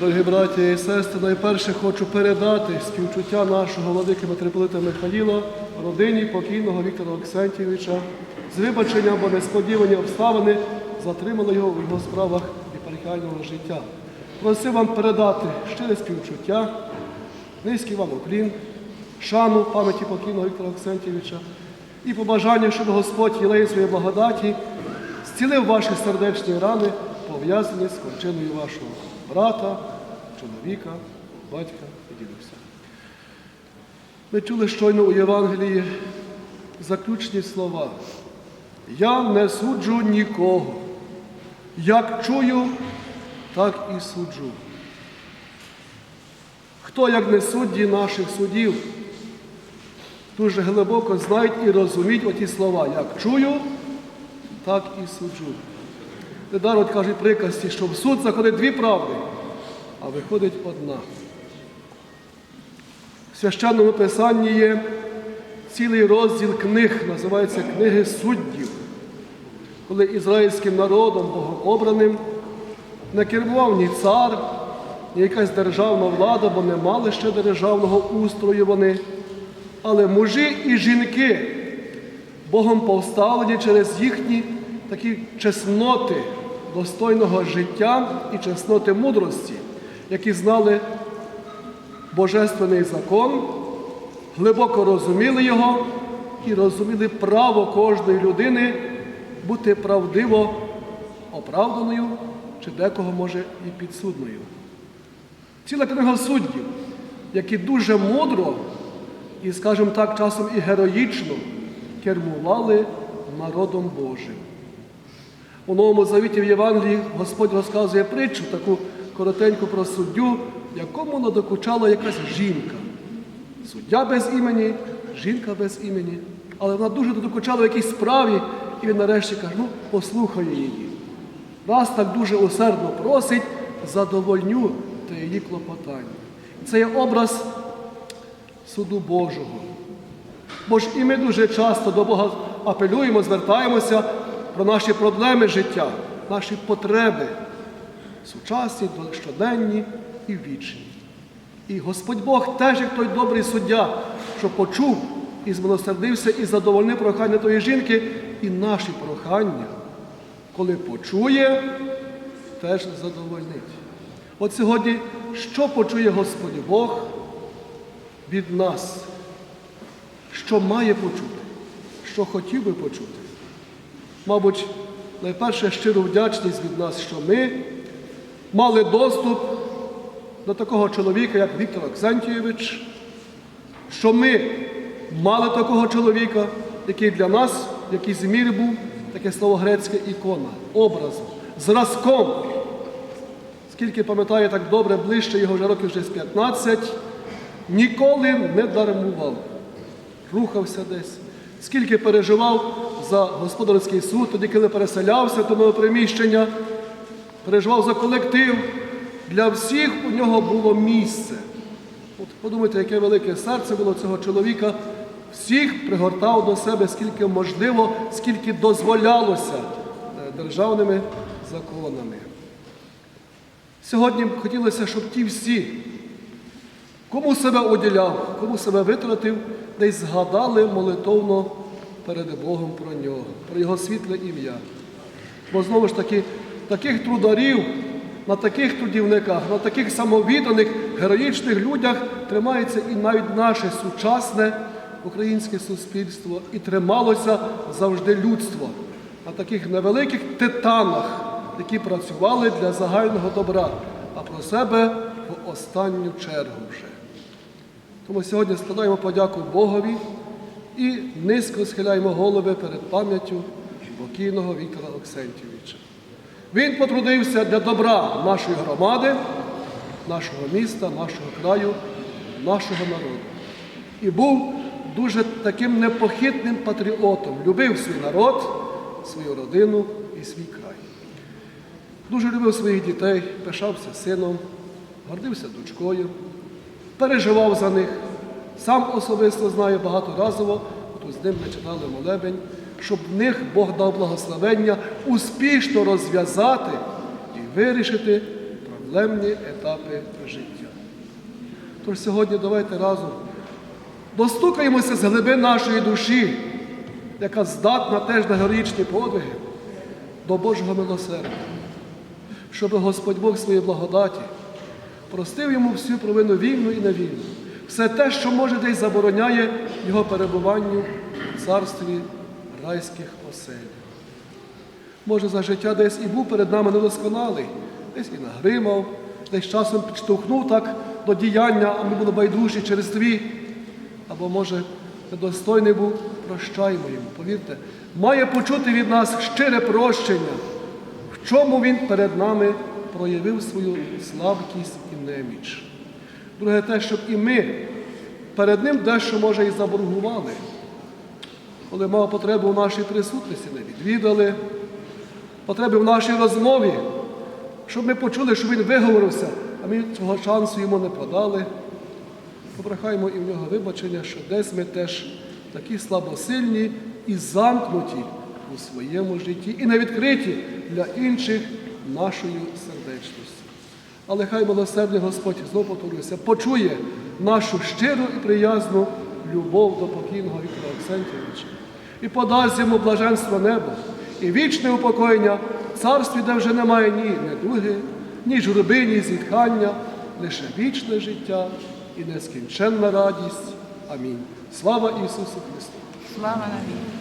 Дорогі браті і сестри, найперше хочу передати співчуття нашого владики митрополита Михаїла родині покійного Віктора Олексентійовича з вибаченням, бо несподівані обставини затримали його у його справах єпархіального життя. Просив вам передати щире співчуття, низький вам уклін, шану пам'яті покійного Віктора Олексентійовича і побажання, щоб Господь єлеє своєї благодаті зцілив ваші сердечні рани, пов'язані з кончиною вашого брата, чоловіка, батька і дідуся. Ми чули щойно у Євангелії заключні слова. Я не суджу нікого. Як чую, так і суджу. Хто, як не судді наших судів, дуже глибоко знають і розуміють оті слова. Як чую, так і суджу. Недаром кажуть приказці, що в суд заходить дві правди, а виходить одна. В священному писанні є цілий розділ книг, називається Книги суддів, коли ізраїльським народом, богообраним, не керував ні цар, ні якась державна влада, бо не мали ще державного устрою вони, але мужі і жінки Богом повставлені через їхні такі чесноти достойного життя і чесноти мудрості, які знали Божественний закон, глибоко розуміли його і розуміли право кожної людини бути правдиво оправданою чи декого може і підсудною. Ціла книга суддів, які дуже мудро і, скажімо так, часом і героїчно кермували народом Божим. У Новому Завіті в Євангелії Господь розказує притчу таку коротеньку про суддю, якому надокучала якась жінка. Суддя без імені, жінка без імені. Але вона дуже надокучала в якійсь справі, і він нарешті каже, ну, послухає її. Раз так дуже усердно просить, задовольню та її клопотання. Це є образ суду Божого. Бо ж і ми дуже часто до Бога апелюємо, звертаємося про наші проблеми життя, наші потреби, сучасні, щоденні і вічні. І Господь Бог теж, як той добрий суддя, що почув і змилосердився і задовольнив прохання тої жінки, і наші прохання, коли почує, теж задовольнить. От сьогодні, що почує Господь Бог від нас? що має почути, що хотів би почути. Мабуть, найперше щиру вдячність від нас, що ми мали доступ до такого чоловіка, як Віктор Оксентійович, що ми мали такого чоловіка, який для нас в якійсь мірі був таке слово грецьке ікона, образом, зразком. Скільки пам'ятаю так добре, ближче його вже років вже з 15, ніколи не дармував рухався десь, скільки переживав за господарський суд, тоді, коли переселявся до нового приміщення, переживав за колектив. Для всіх у нього було місце. От подумайте, яке велике серце було цього чоловіка. Всіх пригортав до себе, скільки можливо, скільки дозволялося е, державними законами. Сьогодні хотілося, щоб ті всі, кому себе уділяв, кому себе витратив, десь згадали молитовно перед Богом про нього, про його світле ім'я. Бо знову ж таки, таких трударів, на таких трудівниках, на таких самовідданих, героїчних людях тримається і навіть наше сучасне українське суспільство, і трималося завжди людство на таких невеликих титанах, які працювали для загального добра, а про себе в останню чергу вже. Тому сьогодні складаємо подяку Богові і низько схиляємо голови перед пам'яттю покійного Віктора Олексентьовича. Він потрудився для добра нашої громади, нашого міста, нашого краю, нашого народу. І був дуже таким непохитним патріотом, любив свій народ, свою родину і свій край. Дуже любив своїх дітей, пишався сином, гордився дочкою переживав за них. Сам особисто знаю багаторазово, от з ним ми читали молебень, щоб в них Бог дав благословення успішно розв'язати і вирішити проблемні етапи життя. Тож сьогодні давайте разом достукаємося з глибин нашої душі, яка здатна теж на героїчні подвиги до Божого милосердя, щоб Господь Бог своєї благодаті простив йому всю провину вільну і невільну, все те, що може десь забороняє його перебуванню в царстві райських осель. Може, за життя десь і був перед нами недосконалий, десь і нагримав, десь часом підштовхнув так до діяння, а ми були байдужі через твій. Або, може, недостойний був, прощаємо йому. Повірте, має почути від нас щире прощення, в чому він перед нами проявив свою слабкість і неміч. Друге, те, щоб і ми перед ним дещо, може, і заборгували, коли мав потребу в нашій присутності, не відвідали, потреби в нашій розмові, щоб ми почули, що він виговорився, а ми цього шансу йому не подали. Попрохаємо і в нього вибачення, що десь ми теж такі слабосильні і замкнуті у своєму житті, і не відкриті для інших нашою сердечністю. Але хай милосердний Господь знову повторюся, почує нашу щиру і приязну любов до покійного Віктора Олександровича і подасть йому блаженство неба і вічне упокоєння в царстві, де вже немає ні недуги, ні журби, ні зітхання, лише вічне життя і нескінченна радість. Амінь. Слава Ісусу Христу! Слава навіки.